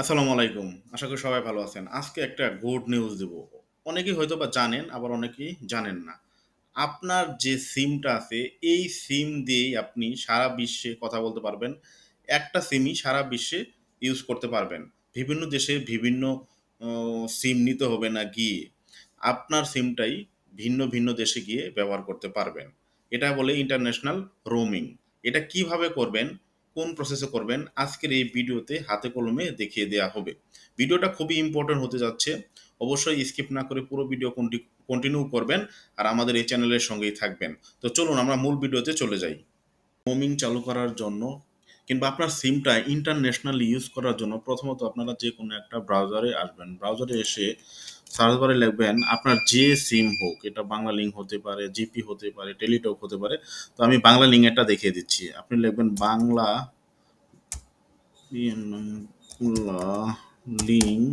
আসসালামু আলাইকুম। আশা করি সবাই ভালো আছেন। আজকে একটা গুড নিউজ দিব। অনেকেই হয়তো বা জানেন, আবার অনেকেই জানেন না। আপনার যে সিমটা আছে, এই সিম দিয়েই আপনি সারা বিশ্বে কথা বলতে পারবেন। একটা সিমই সারা বিশ্বে ইউজ করতে পারবেন। বিভিন্ন দেশে বিভিন্ন সিম নিতে হবে না গিয়ে, আপনার সিমটাই ভিন্ন, ভিন্ন দেশে গিয়ে ব্যবহার করতে পারবেন। এটা বলে ইন্টারন্যাশনাল রোমিং। এটা কীভাবে করবেন, কোন প্রসেসে করবেন, আজকের এই ভিডিওতে হাতে কলমে দেখিয়ে দেওয়া হবে। ভিডিওটা খুবই ইম্পর্টেন্ট হতে যাচ্ছে। অবশ্যই স্কিপ না করে পুরো ভিডিও কন্টিনিউ করবেন আর আমাদের এই চ্যানেলের সঙ্গেই থাকবেন। তো চলুন আমরা মূল ভিডিওতে চলে যাই। মোমিং চালু করার জন্য কিংবা আপনার সিমটা ইন্টারন্যাশনালি ইউজ করার জন্য প্রথমত আপনারা যে কোনো একটা ব্রাউজারে আসবেন। ব্রাউজারে এসে সার্চ বারে লিখবেন আপনার যে সিম হোক, এটা বাংলা লিঙ্ক হতে পারে, জিপি হতে পারে, টেলিটক হতে পারে। তো আমি বাংলা লিঙ্ক একটা দেখিয়ে দিচ্ছি। আপনি লিখবেন বাংলা লিঙ্ক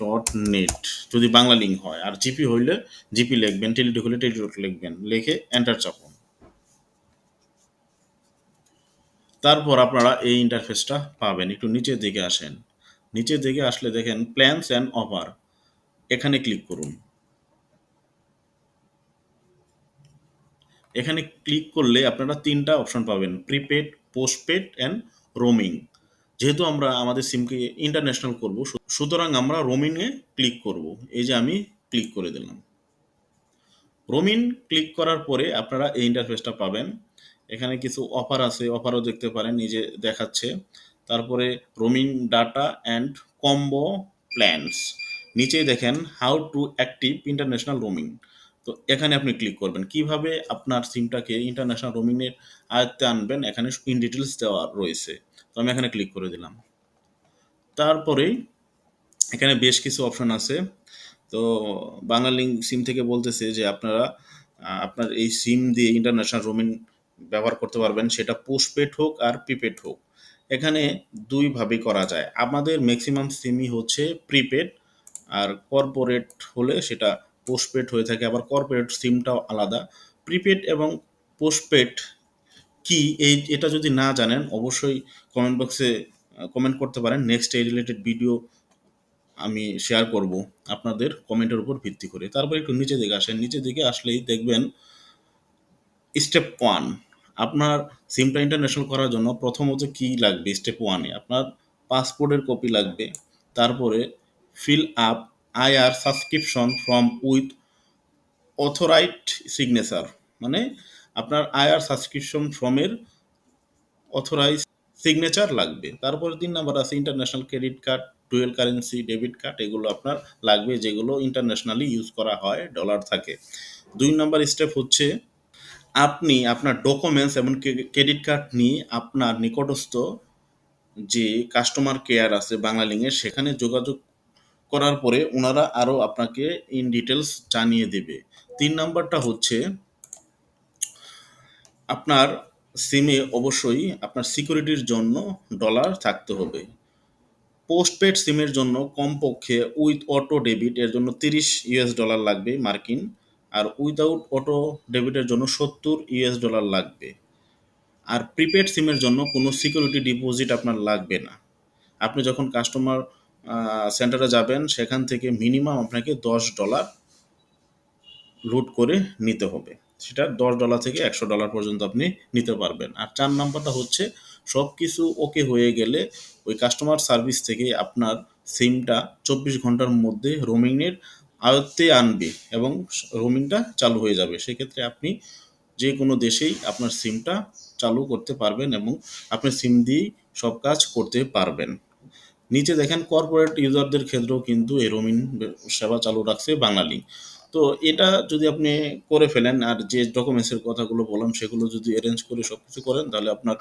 ডট নেট যদি বাংলা লিঙ্ক হয় আর জিপি হইলে জিপি লিখবেন টেলিটক হলে টেলিটক লিখবেন লিখে এন্টার চাপুন তারপর আপনারা এই ইন্টারফেসটা পাবেন। একটু নিচের দিকে আসেন। নিচের দিকে আসলে দেখেন প্ল্যানস অ্যান্ড অফার এখানে ক্লিক করুন। এখানে ক্লিক করলে আপনারা তিনটা অপশন পাবেন প্রিপেড পোস্টপেড অ্যান্ড রোমিং যেহেতু আমরা আমাদের সিমকে ইন্টারন্যাশনাল করব সুতরাং আমরা রোমিংয়ে ক্লিক করব। এই যে আমি ক্লিক করে দিলাম। রোমিন ক্লিক করার পরে আপনারা এই ইন্টারফেসটা পাবেন। এখানে কিছু অফার আছে অফারও দেখতে পারেন, নিজে দেখাচ্ছে। তারপরে roaming data and combo plans নিচেই দেখেন how to active international roaming তো এখানে আপনি ক্লিক করবেন। কীভাবে আপনার সিমটাকে ইন্টারন্যাশনাল রোমিংয়ের আয়ত্তে আনবেন, এখানে ইন ডিটেলস দেওয়া রয়েছে। তো আমি এখানে ক্লিক করে দিলাম। তারপরে এখানে বেশ কিছু অপশন আছে। তো বাংলালিংক সিম থেকে বলতেছে যে আপনারা আপনার এই সিম দিয়ে ইন্টারন্যাশনাল রোমিং ব্যবহার করতে পারবেন, সেটা পোস্টপেড হোক আর প্রিপেড হোক। এখানে দুইভাবেই করা যায়। আমাদের ম্যাক্সিমাম সিমই হচ্ছে প্রিপেড আর কর্পোরেট হলে সেটা পোস্টপেড হয়ে থাকে। আবার কর্পোরেট সিমটাও আলাদা। প্রিপেড এবং পোস্টপেড কি? এই, এটা যদি না জানেন, অবশ্যই কমেন্ট বক্সে কমেন্ট করতে পারেন। নেক্সট এই রিলেটেড ভিডিও আমি শেয়ার করব আপনাদের কমেন্টের উপর ভিত্তি করে। তারপর একটু নিচে দিকে আসেন। নিচে দিকে আসলেই দেখবেন স্টেপ ওয়ান আপনার সিমটা ইন্টারন্যাশনাল করার জন্য প্রথমত কি লাগবে? স্টেপ ওয়ানে আপনার পাসপোর্টের কপি লাগবে। তারপরে fill up IR subscription form with authorised signature মানে আপনার আইআর সাবস্ক্রিপশন ফর্মের অথরাইজ সিগনেচার লাগবে। তারপরে তিন নাম্বার আছে international credit card dual currency debit card এগুলো আপনার লাগবে যেগুলো ইন্টারন্যাশনালি ইউজ করা হয় ডলার থাকে। দুই নাম্বার স্টেপ হচ্ছে আপনি আপনার ডকুমেন্টস এবং ক্রেডিট কার্ড নিয়ে আপনার নিকটস্থ যে কাস্টমার কেয়ার আছে বাংলালিংয়ের সেখানে যোগাযোগ করার পরে ওনারা আরও আপনাকে ইন ডিটেলস জানিয়ে দেবে। তিন নাম্বারটা হচ্ছে, আপনার সিমে অবশ্যই আপনার সিকিউরিটির জন্য ডলার থাকতে হবে। পোস্টপেড সিমের জন্য কমপক্ষে উইথ অটো ডেবিট এর জন্য তিরিশ ইউএস ডলার লাগবে মার্কিন। আর উইদাউট অটো ডেবিটের জন্য সত্তর ইউএস ডলার লাগবে। আর প্রিপেড সিমের জন্য কোনো সিকিউরিটি ডিপোজিট আপনার লাগবে না। আপনি যখন কাস্টমার সেন্টারে যাবেন, সেখান থেকে মিনিমাম আপনাকে দশ ডলার লুট করে নিতে হবে। সেটা দশ ডলার থেকে একশো ডলার পর্যন্ত আপনি নিতে পারবেন। আর চার নাম্বারটা হচ্ছে সব কিছু ওকে হয়ে গেলে ওই কাস্টমার সার্ভিস থেকে আপনার সিমটা চব্বিশ ঘণ্টার মধ্যে রোমিংয়ের আয়ত্তে আনবে এবং রোমিংটা চালু হয়ে যাবে। সেক্ষেত্রে আপনি যে কোনো দেশেই আপনার সিমটা চালু করতে পারবেন এবং আপনি সিম দিয়েই সব কাজ করতে পারবেন। নিচে দেখেন কর্পোরেট ইউজারদের ক্ষেত্রেও কিন্তু এই রোমিং সেবা চালু রাখছে বাংলালিংক। তো এটা যদি আপনি করে ফেলেন আর যে ডকুমেন্টসের কথাগুলো বললাম, সেগুলো যদি অ্যারেঞ্জ করে সব কিছু করেন, তাহলে আপনার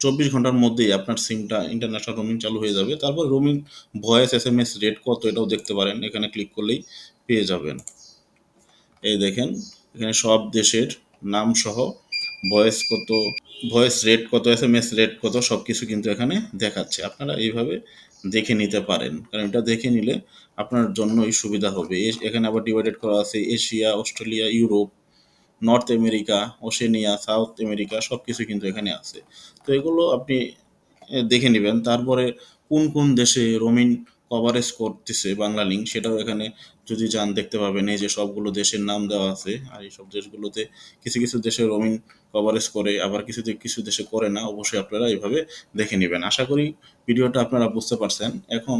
চব্বিশ ঘণ্টার মধ্যেই আপনার সিমটা ইন্টারন্যাশনাল রোমিং চালু হয়ে যাবে। তারপর roaming voice S M S rate কত এটাও দেখতে পারেন। এখানে ক্লিক করলেই পেয়ে যাবেন। এই দেখেন, এখানে সব দেশের নাম সহ ভয়েস কত ভয়েস রেট কত এস এম এস রেট কত সব কিছু কিন্তু এখানে দেখাচ্ছে। আপনারা এইভাবে দেখে নিতে পারেন। কারণ এটা দেখে নিলে আপনার জন্যই সুবিধা হবে। এখানে আবার ডিভাইডেড করা আছে Asia, Australia, Europe North America Oceania South America সব কিছু কিন্তু এখানে আছে। তো এগুলো আপনি দেখে নেবেন। তারপরে কোন কোন দেশে রোমিন কভারেজ করতেছে বাংলা লিঙ্ক সেটাও এখানে যদি যান দেখতে পাবেন। এই যে সবগুলো দেশের নাম দেওয়া আছে, আর এই সব দেশগুলোতে কিছু কিছু দেশে রোমিন কভারেজ করে, আবার কিছু কিছু দেশে করে না, অবশ্যই আপনারা এইভাবে দেখে নেবেন। আশা করি ভিডিওটা আপনারা বুঝতে পারছেন। এখন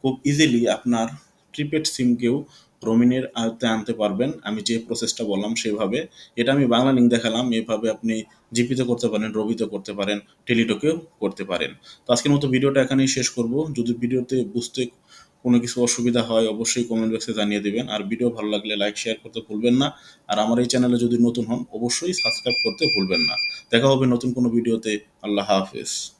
খুব ইজিলি আপনার প্রিপেড সিমকেও রোমিনের আয়ত্তে আনতে পারবেন। আমি যে প্রসেসটা বললাম সেভাবে। এটা আমি বাংলা লিঙ্ক দেখালাম। এভাবে আপনি জিপিতে করতে পারেন, রবিতে করতে পারেন, টেলিটকেও করতে পারেন। তো আজকের মতো ভিডিওটা এখানেই শেষ করব। যদি ভিডিওতে বুঝতে কোনো কিছু অসুবিধা হয়, অবশ্যই কমেন্ট বক্সে জানিয়ে দেবেন। আর ভিডিও ভালো লাগলে লাইক শেয়ার করতে ভুলবেন না। আর আমার এই চ্যানেলে যদি নতুন হন, অবশ্যই সাবস্ক্রাইব করতে ভুলবেন না। দেখা হবে নতুন কোনো ভিডিওতে। আল্লাহ হাফেজ।